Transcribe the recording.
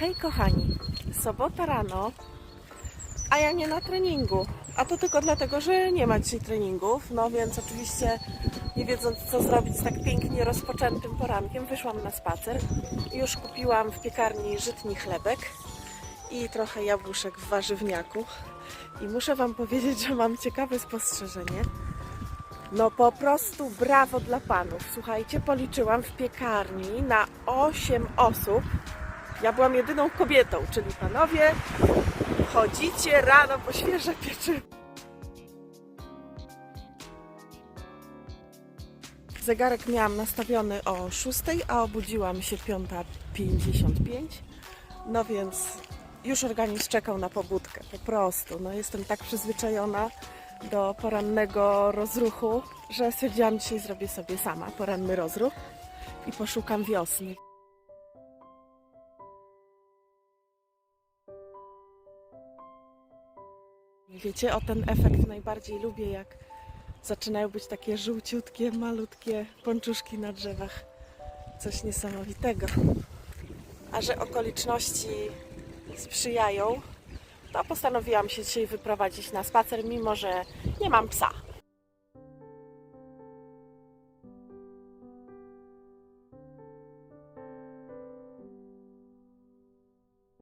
Hej kochani, sobota rano, a ja nie na treningu. A to tylko dlatego, że nie ma dzisiaj treningów. No więc oczywiście nie wiedząc co zrobić z tak pięknie rozpoczętym porankiem, wyszłam na spacer. Już kupiłam w piekarni żytni chlebek i trochę jabłuszek w warzywniaku. I muszę Wam powiedzieć, że mam ciekawe spostrzeżenie. No po prostu brawo dla panów. Słuchajcie, policzyłam w piekarni na 8 osób. Ja byłam jedyną kobietą, czyli panowie chodzicie rano po świeże pieczywo. Zegarek miałam nastawiony o 6, a obudziłam się 5.55. No więc już organizm czekał na pobudkę, po prostu. No jestem tak przyzwyczajona do porannego rozruchu, że stwierdziłam, dzisiaj zrobię sobie sama poranny rozruch i poszukam wiosny. Wiecie, o ten efekt najbardziej lubię, jak zaczynają być takie żółciutkie, malutkie pączuszki na drzewach. Coś niesamowitego. A że okoliczności sprzyjają, to postanowiłam się dzisiaj wyprowadzić na spacer, mimo że nie mam psa.